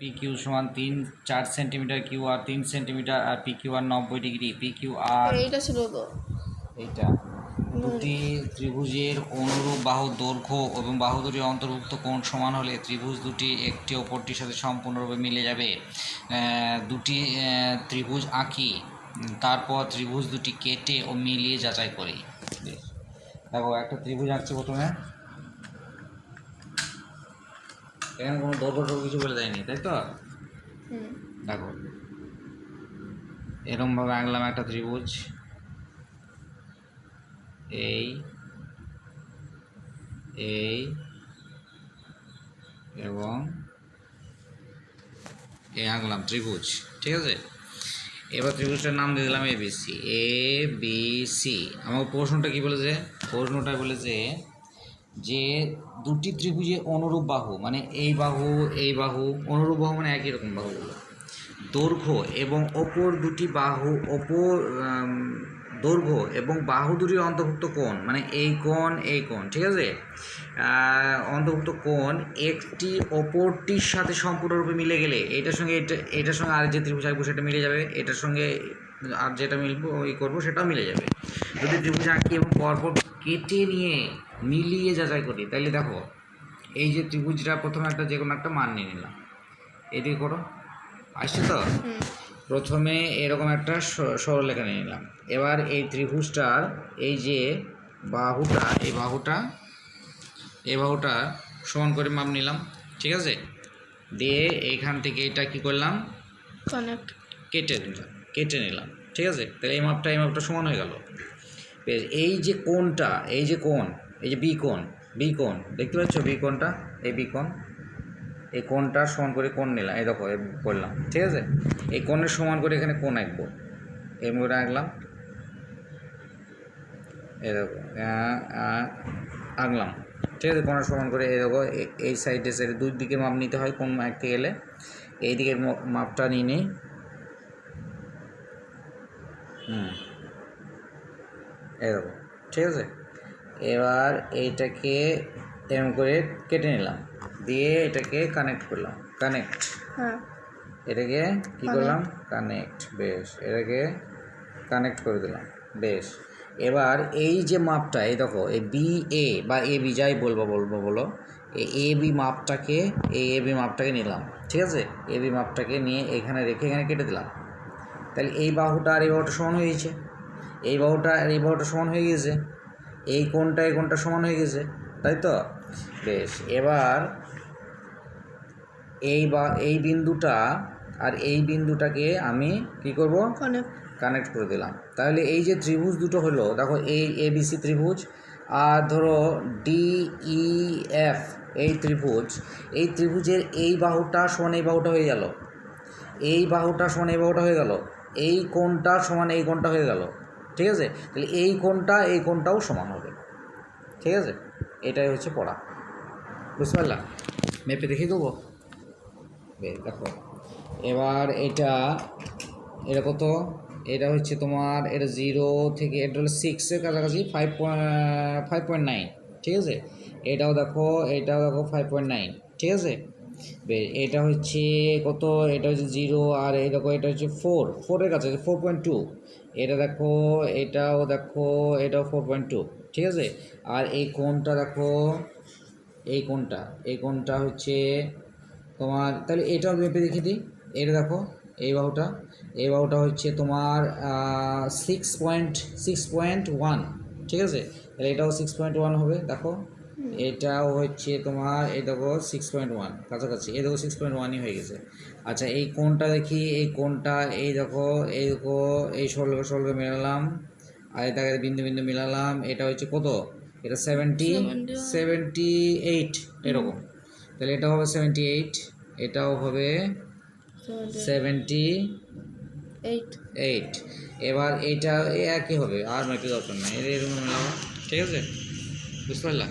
P Q সমান তিন চার সেন্টিমিটার কিউ আর তিন সেন্টিমিটার আর পি কিউ আর নব্বই ডিগ্রি। পি কিউ আর এইটা ছিল তো এইটা। দুটি ত্রিভুজের অনুরূপ বাহুর দৈর্ঘ্য এবং বাহু দুটির অন্তর্ভুক্ত কোণ সমান হলে ত্রিভুজ দুটি একটি অপরটির সাথে সম্পূর্ণরূপে মিলে যাবে। দুটি ত্রিভুজ আঁকি তারপর ত্রিভুজ দুটি কেটে ও মিলিয়ে যাচাই করি। দেখো একটা ত্রিভুজ আঁকছি প্রথমে। এখানে কোনো দৈর্ঘ্য কিছু বলে দেয়নি তাই তো? দেখো। এরমভাবে আঁকলাম একটা ত্রিভুজ। এই এই এবং এই আঁকলাম ত্রিভুজ ঠিক আছে? এবার ত্রিভুজটার নাম দিয়ে দিলাম A B C A B C আমার প্রশ্নটা কি বলেছে? প্রশ্নটা বলেছে যে দুটি ত্রিভুজের অনুরূপ বাহু মানে এই বাহু এই বাহু, অনুরূপ বাহু মানে একই রকম বাহুগুলো দৈর্ঘ্য এবং অপর দুটি বাহু, অপর দৈর্ঘ্য এবং বাহু দুটির অন্তর্ভুক্ত কোণ মানে এই কোণ এই কোণ, ঠিক আছে? অন্তর্ভুক্ত কোণ একটি অপরটির সাথে সম্পূর্ণরূপে মিলে গেলে, এটার সঙ্গে এটা, এটার সঙ্গে আর যে ত্রিভুজ আঁকবো সেটা মিলে যাবে, এটার সঙ্গে আর যেটা মিলবো ওই করব সেটাও মিলে যাবে। যদি ত্রিভুজ আঁকি এবং পরপর কেটে নিয়ে মিলিয়ে যাচাই করি তাহলে দেখো এই যে ত্রিভুজটা প্রথমে একটা যে কোনো একটা মান নিয়ে নিলাম। এদিকে করো। আসছে তো? প্রথমে এরকম একটা সরলরেখা নিয়ে নিলাম। এবার এই ত্রিভুজটার এই যে বাহুটা এই বাহুটা এই বাহুটা সমান করে মাপ নিলাম ঠিক আছে? দিয়ে এইখান থেকে এটা কি করলাম? কেটে নিলাম কেটে নিলাম, ঠিক আছে? তাহলে এই মাপটা এই মাপটা সমান হয়ে গেল। এই যে কোণটা, এই যে কোণ, এই যে বি কোণ বি দেখতে পাচ্ছ বি কোণটা এই বি কোণ এই কোণটা সমান করে কোণ নিলাম, এই দেখো করলাম, ঠিক আছে? এই কোণের সমান করে এখানে কোণ আঁকবো। এমনি করে আঁকলাম। এই দেখো আঁকলাম, ঠিক আছে? কোণের সমান করে, এই দেখো, এই সাইডে সাইডে দুই দিকে মাপ নিতে হয় কোন আঁকতে গেলে। এই দিকের মাপটা নিয়ে নিই। হুম। এরকম ঠিক আছে? এবার এইটাকে এরকম করে কেটে নিলাম। দিয়ে এটাকে কানেক্ট করলাম। কানেক্ট হ্যাঁ। এটাকে কি করলাম? কানেক্ট বেশ। এটাকে কানেক্ট করে দিলাম বেশ। এবার এই যে মাপটা এই দেখো এই বি এ বা এ বি যাই বলব বলব বলো এই এ বি মাপটাকে এই এ বি মাপটাকে নিলাম ঠিক আছে? এ বি মাপটাকে নিয়ে এখানে রেখে এখানে কেটে দিলাম। তাহলে এই বাহুটা আর এই বাহুটা সমান হয়ে গেছে। এই বাহুটা আর এই বাহুটা সমান হয়ে গেছে। এই কোনটা এই কোনটা সমান হয়ে গেছে তাই তো? বেশ এবার এই বা এই বিন্দুটা আর এই বিন্দুটাকে আমি কি করব? কানেক্ট কানেক্ট করে দিলাম। তাহলে এই যে ত্রিভুজ দুটো হলো দেখো এই এবিসি ত্রিভুজ আর ধরো ডি ই এফ এই ত্রিভুজ এই ত্রিভুজের এই বাহুটা সমান এই বাহুটা হয়ে গেল। এই বাহুটা সমান এই বাহুটা হয়ে গেল। এই কোণটা সমান এই কোণটা হয়ে গেল, ঠিক আছে? তাহলে এই কোণটা, এই কোণটাও সমান হবে, ঠিক আছে? এটাই হচ্ছে পড়া, বুঝতে পারলাম মেপে দেখিয়ে দেবো? দেখো। এবার এটা এটা কত? এটা হচ্ছে তোমার, এটা জিরো থেকে, এটা হলো সিক্সের কাছাকাছি ফাইভ ফাইভ পয়েন্ট নাইন ঠিক আছে? এটাও দেখো এটাও দেখো ফাইভ পয়েন্ট নাইন ঠিক আছে? এটা হচ্ছে কত? এটা হচ্ছে জিরো আর এই দেখো, এটা হচ্ছে ফোর। ফোরের কাছে ফোর পয়েন্ট টু। এটা দেখো, এটাও দেখো, এটাও ফোর পয়েন্ট টু, ঠিক আছে? আর এই কোণটা দেখো, এই কোণটা এই কোণটা হচ্ছে তোমার, তাহলে এটাও মেপে দেখে দিই। এটা দেখো, এই বাহুটা এই বাহুটা হচ্ছে তোমার six point six point one ঠিক আছে? তাহলে এটাও সিক্স পয়েন্ট ওয়ান হবে, দেখো। এটাও হচ্ছে তোমার, এই দেখো সিক্স পয়েন্ট ওয়ান কাছাকাছি, এই দেখো সিক্স পয়েন্ট ওয়ানই হয়ে গেছে। আচ্ছা এই কোনটা দেখি, এই কোনটা এই দেখো এই দেখো, এই ষোলো ষোলো মেলালাম, আর এটাকে বিন্দু বিন্দু মিলালাম, এটা হচ্ছে কত? এটা সেভেন্টি 71 সেভেন্টি এইট এরকম। তাহলে এটা হবে সেভেন্টি এইট এটাও হবে সেভেন্টি এইট এবার এই একই হবে, আর মেপে দরকার নেই, এর এরকম মেলাবো ঠিক আছে? বুঝতে পারলাম